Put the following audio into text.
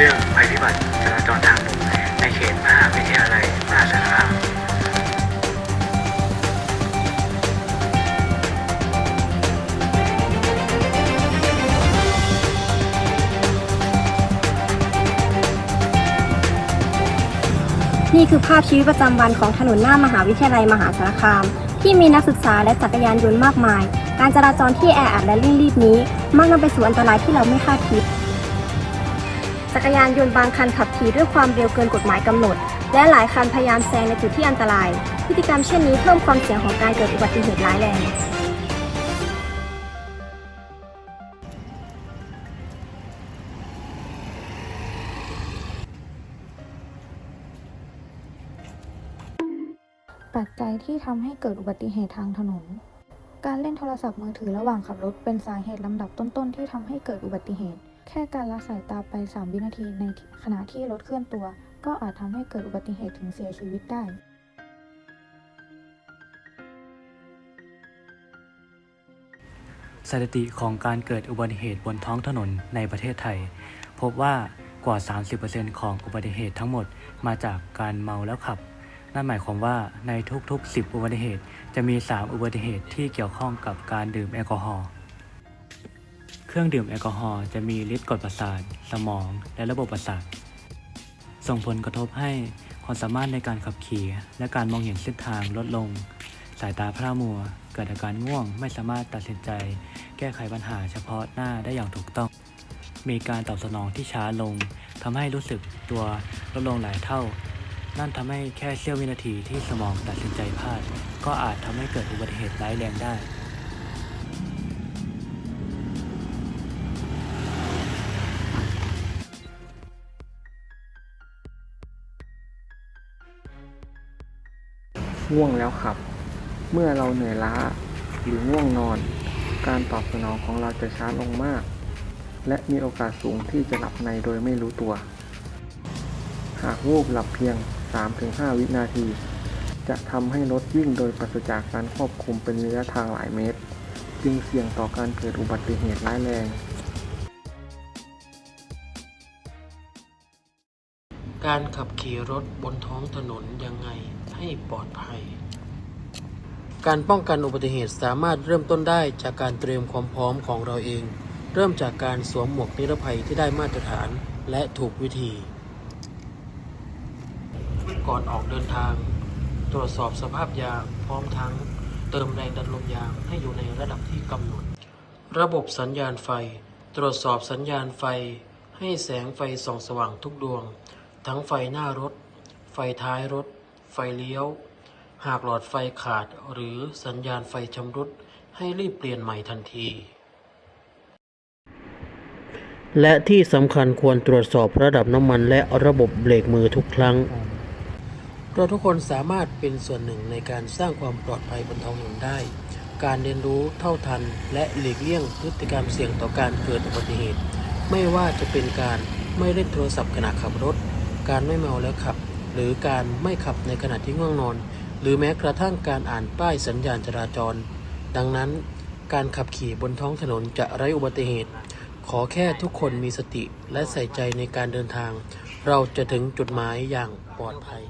เรื่องภัยพิบัติจราจรทางบกในเขตมหาวิทยาลัยมหาสารคามนี่คือภาพชีวิตประจำวันของถนนหน้ามหาวิทยาลัยมหาสารคาม ที่มีนักศึกษาและจักรยานยนต์มากมาย การจราจรที่แออัดและเร่งรีบนี้ มักนำไปสู่อันตรายที่เราไม่คาดคิด จักรยานยนต์บางคันขับขี่ด้วยความเร็วเกินกฎหมายกำหนด และหลายคันพยายามแซงในจุดที่อันตราย พฤติกรรมเช่นนี้เพิ่มความเสี่ยงของการเกิดอุบัติเหตุร้ายแรงปัจจัยที่ทำให้เกิดอุบัติเหตุทางถนน การเล่นโทรศัพท์มือถือระหว่างขับรถเป็นสาเหตุลำดับต้นๆ ที่ทำให้เกิดอุบัติเหตุ แค่การละสายตาไป 3 วินาทีในขณะที่รถเคลื่อนตัว ก็อาจทำให้เกิดอุบัติเหตุถึงเสียชีวิตได้สถิติของการเกิดอุบัติเหตุบนท้องถนนในประเทศไทย พบว่ากว่า 30%ของอุบัติเหตุทั้งหมดมาจากการเมาแล้วขับ นั่นหมายความว่าในทุกๆ 10 อุบัติเหตุ จะมี 3 อุบัติเหตุที่เกี่ยวข้องกับการดื่มแอลกอฮอล์ รื่องดื่มแอลกอฮอล์จะมีฤทธิ์กดประสาท สมอง และระบบประสาท ส่งผลกระทบให้ความสามารถในการขับขี่ และการมองเห็นเส้นทางลดลง สายตาพร่ามัว เกิดอาการง่วง ไม่สามารถตัดสินใจ แก้ไขปัญหาเฉพาะหน้าได้อย่างถูกต้อง มีการตอบสนองที่ช้าลงทำให้รู้สึกตัวลดลงหลายเท่า นั่นทำให้แค่เสี้ยววินาทีที่สมองตัดสินใจพลาด ก็อาจทำให้เกิดอุบัติเหตุร้ายแรงได้ ง่วงแล้วครับ เมื่อเราเหนื่อยล้าหรือง่วงนอน การตอบสนองของเราจะช้าลงมาก และมีโอกาสสูงที่จะหลับในโดยไม่รู้ตัว หากวูบหลับเพียง 3-5 วินาที จะทำให้รถวิ่งโดยปราศจากการควบคุมเป็นระยะทางหลายเมตร จึงเสี่ยงต่อการเกิดอุบัติเหตุร้ายแรง การขับขี่รถบนท้องถนนยังไงให้ปลอดภัย การป้องกันอุบัติเหตุสามารถเริ่มต้นได้จากการเตรียมความพร้อมของเราเอง เริ่มจากการสวมหมวกนิรภัยที่ได้มาตรฐานและถูกวิธี ก่อนออกเดินทาง ตรวจสอบสภาพยางพร้อมทั้ง เติมแรงดันลมยางให้อยู่ในระดับที่กำหนด ระบบสัญญาณไฟ ตรวจสอบสัญญาณไฟ ให้แสงไฟส่องสว่างทุกดวง ทั้งไฟหน้ารถ ไฟท้ายรถ ไฟเลี้ยว หากหลอดไฟขาดหรือสัญญาณไฟชำรุด ให้รีบเปลี่ยนใหม่ทันที และที่สำคัญควรตรวจสอบระดับน้ำมันและระบบเบรกมือทุกครั้ง เราทุกคนสามารถเป็นส่วนหนึ่งในการสร้างความปลอดภัยบนท้องถนนได้ การเรียนรู้เท่าทัน และหลีกเลี่ยงพฤติกรรมเสี่ยงต่อการเกิดอุบัติเหตุ ไม่ว่าจะเป็นการไม่เล่นโทรศัพท์ขณะขับรถ การไม่เมาแล้วขับ หรือการไม่ขับในขณะที่ง่วงนอน หรือแม้กระทั่งการอ่านป้ายสัญญาณจราจร ดังนั้นการขับขี่บนท้องถนนจะไร้อุบัติเหตุ ขอแค่ทุกคนมีสติและใส่ใจในการเดินทาง เราจะถึงจุดหมายอย่างปลอดภัย